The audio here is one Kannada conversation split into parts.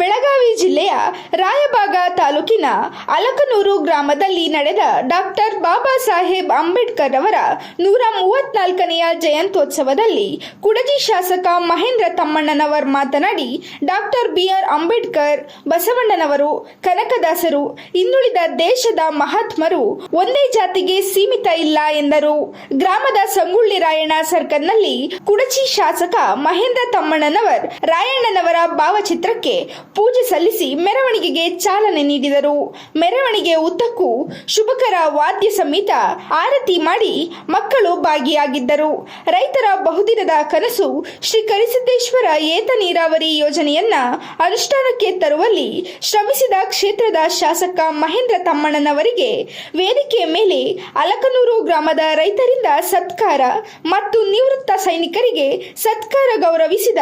ಬೆಳಗಾವಿ ಜಿಲ್ಲೆಯ ರಾಯಬಾಗ ತಾಲೂಕಿನ ಅಲಕನೂರು ಗ್ರಾಮದಲ್ಲಿ ನಡೆದ ಡಾಕ್ಟರ್ ಬಾಬಾ ಸಾಹೇಬ್ ಅಂಬೇಡ್ಕರ್ ಅವರ ನೂರ ಮೂವತ್ನಾಲ್ಕನೆಯ ಜಯಂತ್ಯೋತ್ಸವದಲ್ಲಿ ಕುಡಜಿ ಶಾಸಕ ಮಹೇಂದ್ರ ತಮ್ಮಣ್ಣನವರ್ ಮಾತನಾಡಿ, ಡಾಕ್ಟರ್ ಬಿಆರ್ ಅಂಬೇಡ್ಕರ್, ಬಸವಣ್ಣನವರು, ಕನಕದಾಸರು, ಇನ್ನುಳಿದ ದೇಶದ ಮಹಾತ್ಮರು ಒಂದೇ ಜಾತಿಗೆ ಸೀಮಿತ ಇಲ್ಲ ಎಂದರು. ಗ್ರಾಮದ ಸಂಗುಳ್ಳಿ ರಾಯಣ್ಣ ಸರ್ಕಲ್ನಲ್ಲಿ ಕುಡಚಿ ಶಾಸಕ ಮಹೇಂದ್ರ ತಮ್ಮಣ್ಣನವರ್ ರಾಯಣ್ಣನವರ ಭಾವಚಿತ್ರಕ್ಕೆ ಪೂಜೆ ಸಲ್ಲಿಸಿ ಮೆರವಣಿಗೆಗೆ ಚಾಲನೆ ನೀಡಿದರು. ಮೆರವಣಿಗೆ ಉದ್ದಕ್ಕೂ ಶುಭಕರ ವಾದ್ಯ ಸಮೇತ ಆರತಿ ಮಾಡಿ ಮಕ್ಕಳು ಭಾಗಿಯಾಗಿದ್ದರು. ರೈತರ ಬಹುದಿನದ ಕನಸು ಶ್ರೀ ಕರಿಸಿದ್ದೇಶ್ವರ ಏತ ನೀರಾವರಿ ಯೋಜನೆಯನ್ನ ಅನುಷ್ಠಾನಕ್ಕೆ ತರುವಲ್ಲಿ ಶ್ರಮಿಸಿದ ಕ್ಷೇತ್ರದ ಶಾಸಕ ಮಹೇಂದ್ರ ತಮ್ಮಣ್ಣನವರಿಗೆ ವೇದಿಕೆಯ ಮೇಲೆ ಅಲಕನೂರು ಗ್ರಾಮದ ರೈತರಿಂದ ಸತ್ಕಾರ ಮತ್ತು ನಿವೃತ್ತ ಸೈನಿಕರಿಗೆ ಸತ್ಕಾರ ಗೌರವಿಸಿದ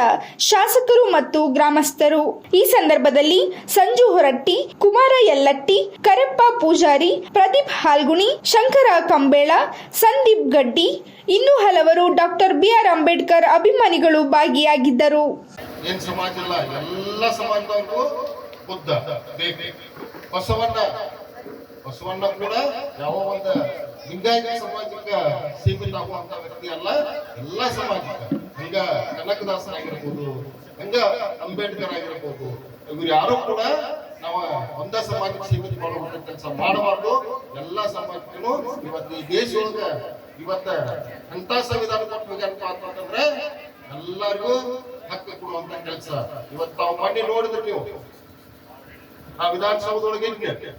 ಶಾಸಕರು ಮತ್ತು ಗ್ರಾಮಸ್ಥರು. ಈ ಸಂದರ್ಭದಲ್ಲಿ ಸಂಜು ಹೊರಟ್ಟಿ, ಕುಮಾರ ಯಲ್ಲಟ್ಟಿ, ಕರೆಪ್ಪ ಪೂಜಾರಿ, ಪ್ರದೀಪ್ ಹಾಲ್ಗುಣಿ, ಶಂಕರ ಕಂಬೇಳ, ಸಂದೀಪ್ ಗಡ್ಡಿ, ಇನ್ನೂ ಹಲವರು ಡಾಕ್ಟರ್ ಬಿ ಆರ್ ಅಂಬೇಡ್ಕರ್ ಅಭಿಮಾನಿಗಳು ಭಾಗಿಯಾಗಿದ್ದರು. ಬಸವಣ್ಣ. ಕೂಡ ಯಾವ ಒಂದು ಲಿಂಗಾಯತ ಸಮಾಜಕ್ಕೆ ಸೀಮಿತ ಆಗುವಂತ ಎಲ್ಲ ಸಮಾಜಕ್ಕೆ. ಈಗ ಕನಕದಾಸರಾಗಿರ್ಬೋದು ಹಂಗ ಅಂಬೇಡ್ಕರ್ ಆಗಿರ್ಬೋದು, ಇವ್ರು ಯಾರು ಕೂಡ ನಾವು ಒಂದೇ ಸಮಾಜಕ್ಕೆ ಸೀಮಿತ ಮಾಡುವಂತ ಕೆಲಸ ಮಾಡಬಾರ್ದು. ಎಲ್ಲಾ ಸಮಾಜಕ್ಕೂ ಇವತ್ತು ಈ ದೇಶದೊಳಗ ಇವತ್ತ ಅಂತ ಸಂವಿಧಾನ ಕೊಟ್ಟು ಅಂತಂದ್ರೆ ಎಲ್ಲರಿಗೂ ಹಕ್ಕು ಕೊಡುವಂತ ಕೆಲಸ. ಇವತ್ತು ನಾವು ಮಣ್ಣಿ ನೋಡಿದ್ರೆ ನೀವು. ಆ ವಿಧಾನಸೌಧದೊಳಗೆ ಇದ್ದೆ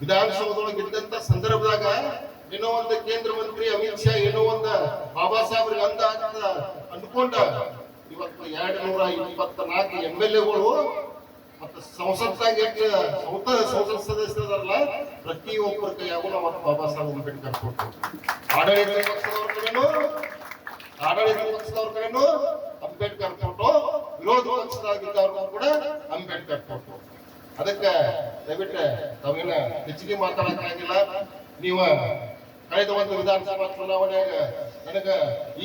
ವಿಧಾನಸೌಧದೊಳಗೆ ಇದ್ದಂತ ಸಂದರ್ಭದಾಗ ಏನೋ ಒಂದು ಕೇಂದ್ರ ಮಂತ್ರಿ ಅಮಿತ್ ಶಾ ಏನೋ ಒಂದು ಬಾಬಾ ಸಾಹೇಬ್ರಿಗೆ ಅಂದ ಅನ್ಕೊಂಡ ಇವತ್ತು ಎರಡ್ ನೂರ ಇಪ್ಪತ್ತ ನಾಲ್ಕು ಎಂ ಎಲ್ ಎಗಳು ಮತ್ತೆ ಸಂಸತ್ತಾಗ ಎಷ್ಟು ಸಂತ ಸಂಸತ್ ಸದಸ್ಯರಲ್ಲ ಪ್ರತಿಯೊಬ್ಬರ ಕೈಯಾಗೂ ನಾವು ಬಾಬಾ ಸಾಹೇಬ್ ಅಂಬೇಡ್ಕರ್ ಕೊಟ್ಟು ಆಡಳಿತ ಪಕ್ಷದವ್ರ ಕಡೆನೂ, ಆಡಳಿತ ಪಕ್ಷದವ್ರ ಕಡೆನೂ ಅಂಬೇಡ್ಕರ್ ಕೊಟ್ಟು ವಿರೋಧ ಪಕ್ಷದಾಗಿದ್ದವ್ರಿಗೂ ಕೂಡ ಅಂಬೇಡ್ಕರ್ ಕೊಟ್ಟು ಅದಕ್ಕೆ ದಯವಿಟ್ಟು ತಾವೇನ ಹೆಚ್ಚಿಗೆ ಮಾತಾಡಕ್ಕಾಗಿಲ್ಲ. ನೀವು ಕಳೆದ ಒಂದು ವಿಧಾನಸಭಾ ಚುನಾವಣೆಯಾಗ ನನಗ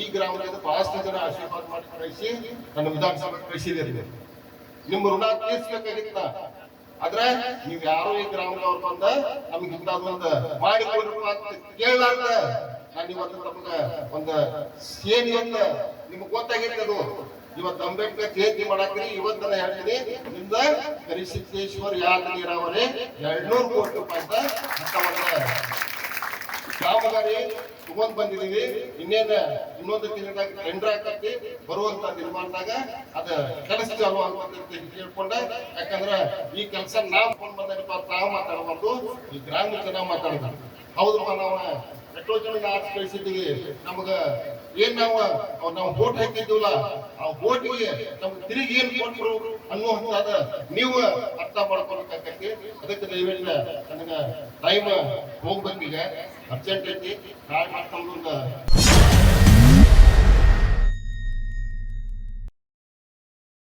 ಈ ಗ್ರಾಮದ ಬಹಳಷ್ಟು ಜನ ಆಶೀರ್ವಾದ ಮಾಡಿ ಕಳಿಸಿ ನನ್ನ ವಿಧಾನಸಭೆ ಕಳಿಸಿದ್ದೀರಿ. ನಿಮ್ಮ ಋಣ ತೀರ್ಸ್ಬೇಕಾಗಿತ್ತ? ಆದ್ರೆ ನೀವ್ ಯಾರು ಈ ಗ್ರಾಮದವ್ರು ಬಂದ ನಮ್ಗೆ ಇಂಥದ್ದೊಂದು ಮಾಡಿ ಕೇಳಲಾರ್ದ ನಾನು ಇವತ್ತು ನಮಗ ಒಂದು ಸೇನಿ ಅಂತ ನಿಮ್ಗೆ ಗೊತ್ತಾಗೈತೆ ಅದು ಇವತ್ತು ಅಂಬೇಡ್ಕರ್ ಜಯಂತಿ ಮಾಡಾಕ್ರಿ, ಇವತ್ತು ನಾನು ಹೇಳ್ತೀನಿ, ನಿಮ್ದ ಕರಿಸಿದ್ದೇಶ್ವರ್ ಯಾದ ನೀರಾವರಿ ಎರಡ್ನೂರು ಕೋಟಿ ರೂಪಾಯಿ ಅಂತ ಕಾಮಗಾರಿ ತಗೊಂಡ್ ಬಂದಿದೀವಿ ಇನ್ನೇನ ಇನ್ನೊಂದು ತಿಂಗಳಾಗ ಟೆಂಡರ್ ಹಾಕತ್ತಿ ಬರುವಂತ ನಿರ್ಮಾಣದಾಗ ಅದ ಕೆಲಸ ಚಾಲು ಆಗುವಂತ ಕೇಳ್ಕೊಂಡ. ಯಾಕಂದ್ರ ಈ ಕೆಲಸ ನಾವ್ ಕೊಂಡ್ ಬಂದಪ್ಪ ತಾವು ಮಾತಾಡಬಾರ್ದು, ಈ ಗ್ರಾಮೀಣ ಜನ ಮಾತಾಡ್ತಾರೆ ಹೌದಪ್ಪ ನಾವು ಎಷ್ಟೋ ಜನ ಆರ್ಸ್ ಕಳಿಸಿದ್ದೀವಿ. ನಮಗ ಏನ್ ನಾವು ನಾವು ಬೋಟ್ ಹಾಕಿದ್ದೀವಲ್ಲ, ಆ ವೋಟಿಗೆ ನಮ್ಗೆ ತಿರುಗಿ ಏನ್ ಕೊಟ್ರು ಅನ್ನುವಂತಾದ ನೀವು ಅರ್ಥ ಮಾಡ್ಕೊಳಕಾಕತಿ ಅದಕ್ಕೆ ದಯವಿಟ್ಟು ನನಗೆ ಟೈಮ್ ಹೋಗ್ಬೇಕೀಗ ಅರ್ಜೆಂಟ್ ಐತಿ. ನಾಳೆ ಮಾಡ್ಕೊಂಡು